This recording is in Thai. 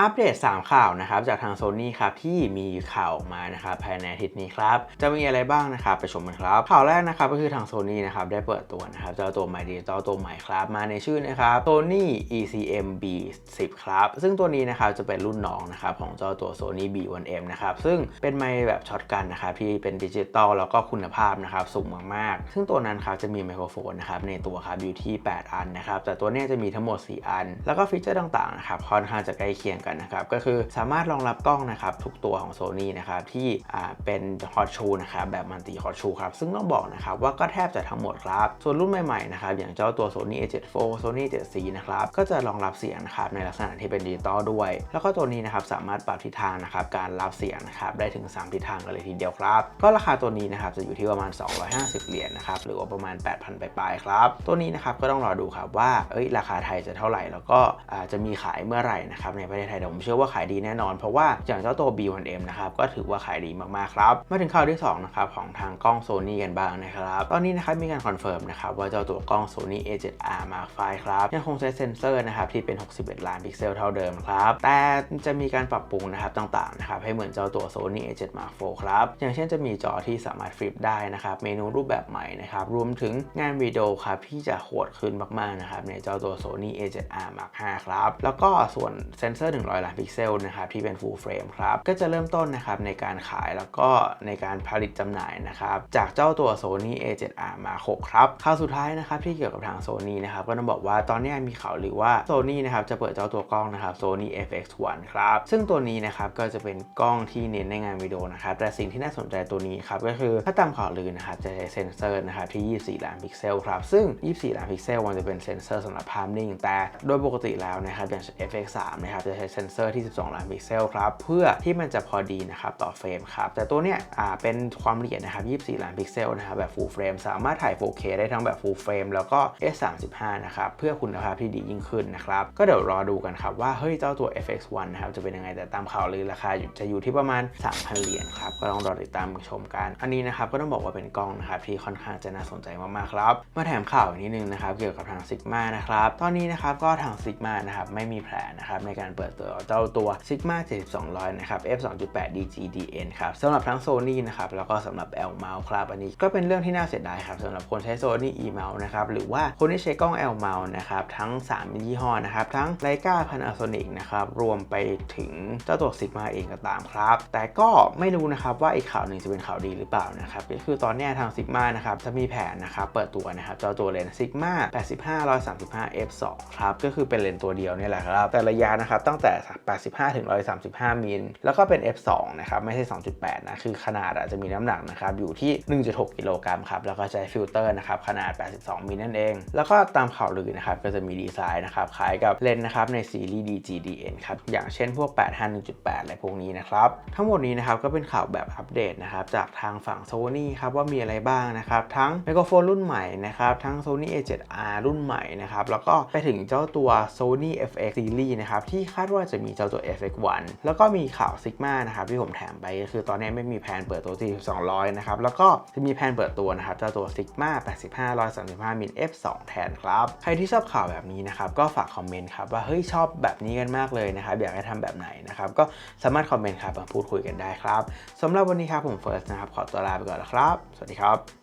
อัปเดต 3 ข่าวนะครับจากทางโซ n y ครับที่มีข่าวออกมานะครับภายในอาทิตย์นี้ครับจะมีอะไรบ้างนะครับไปชมกันครับ ข่าวแรกนะครับก็คือทางโซ n y นะครับได้เปิดตัวนะครับเจ้าตัวใหม่ดิจิตอลตัวใหม่ครับมาในชื่อนะครับ Sony ECM B10 ครับซึ่งตัวนี้นะครับจะเป็นรุ่นน้องนะครับของเจ้าตัว Sony B1M นะครับซึ่งเป็นไมค์แบบช็อตกันนะครับที่เป็นดิจิตอลแล้วก็คุณภาพนะครับสูงมากๆ ซึ่งตัวนั้นครับจะมีไมโครโฟนนะครับในตัวครับอยู่ที่ 8 อันนะครับแต่ตัวนี้จะมีทั้งหมด 4 อัน แล้วก็ฟีเจอร์ต่างๆนะครับค่อนข้างจะใกล้เคียงกันนะครับก็คือสามารถรองรับกล้องนะครับทุกตัวของ Sony นะครับที่อ่าเป็นฮอตชูนะครับแบบมันติฮอตชูครับซึ่งต้องบอกนะครับว่าก็แทบจะทั้งหมดครับ ส่วนรุ่นใหม่ๆนะครับอย่างเจ้าตัว Sony A7 IV Sony 7C นะครับก็จะรองรับเสียงนะครับในลักษณะที่เป็นดิจิตอลด้วย แล้วก็ตัวนี้นะครับสามารถปรับทิศทางนะครับการรับเสียงนะครับได้ถึง 3 ทิศทางกันเลยทีเดียวครับ ก็ราคาตัวนี้นะครับจะอยู่ที่ประมาณ 250 เหรียญนะครับหรือว่าประมาณ 8,000ปลายๆครับตัวนี้นะครับก็ต้องรอดูครับว่าเอ้ยราคาไทยจะเท่าไหร่ แล้วก็อาจจะมีขายเมื่อไหร่นะครับในประเทศไทยแต่ผมเชื่อว่าขายดีแน่นอน เพราะว่าอย่างเจ้าตัว B1M นะครับก็ถือว่าขายดีมากๆครับมาถึงข่าวที่2นะครับของทางกล้อง Sony กันบ้างนะครับตอนนี้นะครับมีการคอนเฟิร์มนะครับว่าเจ้าตัวกล้อง Sony A7R Mark V ครับยังคงใช้เซนเซอร์นะครับที่เป็น 61 ล้านพิกเซลเท่าเดิมครับแต่จะมีการปรับปรุงนะครับต่างๆนะครับให้เหมือนเจ้าตัว Sony A7 Mark IV ครับอย่างเช่นจะมีจอที่สามารถฟลิปได้นะครับเมนูรูปแบบใหม่นะครับรวมถึงงานวิดีโอครับที่จะโหดขึ้นมากๆนะครับในเจ้าตัว Sony A7R Mark V ครับแล้วก็ส่วนเซนเซอร์100 ล้านพิกเซลนะครับที่เป็น full frame ครับก็จะเริ่มต้นนะครับในการขายแล้วก็ในการผลิตจำหน่ายนะครับจากเจ้าตัว Sony A7R Mark 6ครับข่าวสุดท้ายนะครับที่เกี่ยวกับทาง Sony นะครับก็ต้องบอกว่าตอนนี้มีข่าวหรือว่า Sony นะครับจะเปิดเจ้าตัวกล้องนะครับ Sony FX1 ครับซึ่งตัวนี้นะครับก็จะเป็นกล้องที่เน้นในงานวิดีโอนะครับแต่สิ่งที่น่าสนใจตัวนี้ครับก็คือถ้าตามข่าวลือนะครับจะใช้เซนเซอร์นะครับที่ 24 ล้านพิกเซลครับซึ่ง 24 ล้านพิกเซลมันจะเป็นเซนเซอร์สำหรับภาพนิ่ง แต่โดยปกติแล้วนะครับอย่าง FX3 นะครับจะใช้เซนเซอร์ที่ 12 ล้านพิกเซลครับ เพื่อที่มันจะพอดีนะครับต่อเฟรมครับ แต่ตัวเนี้ยอ่าเป็นความละเอียดนะครับ 24 ล้านพิกเซลนะครับแบบ full frame สามารถถ่าย 4K ได้ทั้งแบบ full frame แล้วก็ S35 นะครับ เพื่อคุณภาพที่ดียิ่งขึ้นนะครับ ก็เดี๋ยวรอดูกันครับว่า เฮ้ย เจ้าตัว FX1 นะครับ จะเป็นยังไง แต่ตามข่าวลือราคาจะอยู่ที่ประมาณ 3,000 เหรียญครับ ก็ต้องรอติดตามชมกัน อันนี้นะครับก็ต้องบอกว่าเป็นกล้องนะครับที่ค่อนข้างจะน่าสนใจมากๆครับ มาแถมข่าวอีกนิดนึงนะครับเกี่ยวกับทางซิกมานะครับ ตอนนี้นะครับก็ทางซิกมานะครับไม่มีแผนนะครับในการเปิดตัวเจ้าตัว Sigma 7200 นะครับ f 2.8 DGDN ครับสำหรับทั้ง Sony นะครับ แล้วก็สำหรับ L mount ครับ อันนี้ก็เป็นเรื่องที่น่าเสียดายครับสำหรับคนใช้ Sony E mount นะครับ หรือว่าคนที่ใช้กล้อง L mount นะครับ ทั้ง 3 ยี่ห้อนะครับ ทั้ง Leica Panasonic นะครับ รวมไปถึงเจ้าตัว Sigma เองก็ตามครับ แต่ก็ไม่รู้นะครับว่าอีกข่าวหนึ่งจะเป็นข่าวดีหรือเปล่านะครับก็คือตอนนี้ทาง Sigma นะครับจะมีแผนนะครับเปิดตัวนะครับเจ้าตัวเลนส์ Sigma 85 135 f2 ครับก็คือเป็นเลนส์ตัวเดียวนี่แหละครับแต่ระยะนะครับตั้งแต่85ถึง135มิลแล้วก็เป็น f2 นะครับไม่ใช่ 2.8 นะคือขนาดอาจจะมีน้ำหนักนะครับอยู่ที่ 1.6 กิโลกรัมครับแล้วก็ใช้ฟิลเตอร์นะครับขนาด 82มิลนั่นเอง แล้วก็ตามข่าวลือนะครับก็จะมีดีไซน์นะครับคล้ายกับเลนนะครับในซีรีส์ DGDN ครับอย่างเช่นพวก 85 1.8 อะไรพวกนี้นะครับทั้งหมดนี้นะครับก็เป็นข่าวแบบอัปเดตนะครับจากทางฝั่ง Sony ครับว่ามีอะไรบ้างนะครับทั้งไมโครโฟนรุ่นใหม่นะครับทั้ง Sony A7R รุ่นใหม่นะครับแล้วก็ไปถึงเจ้าตัว Sony FX Series นะครับที่คาดว่าจะมีเจ้าตัว FX1 แล้วก็มีข่าว Sigma นะครับที่ผมแถมไปก็คือตอนนี้ไม่มีแผนเปิดตัวที่200นะครับแล้วก็จะมีแผนเปิดตัวนะครับเจ้าตัว Sigma 85 135มิล f2 แทนครับใครที่ชอบข่าวแบบนี้นะครับก็ฝากคอมเมนต์ครับว่าเฮ้ยชอบแบบนี้กันมากเลยนะครับอยากให้ทำแบบไหนนะครับก็สามารถคอมเมนต์ครับมาพูดคุยกันได้ครับสำหรับวันนี้ครับผมเฟิร์สนะครับขอตัวลาไปก่อนแล้วครับ สวัสดีครับ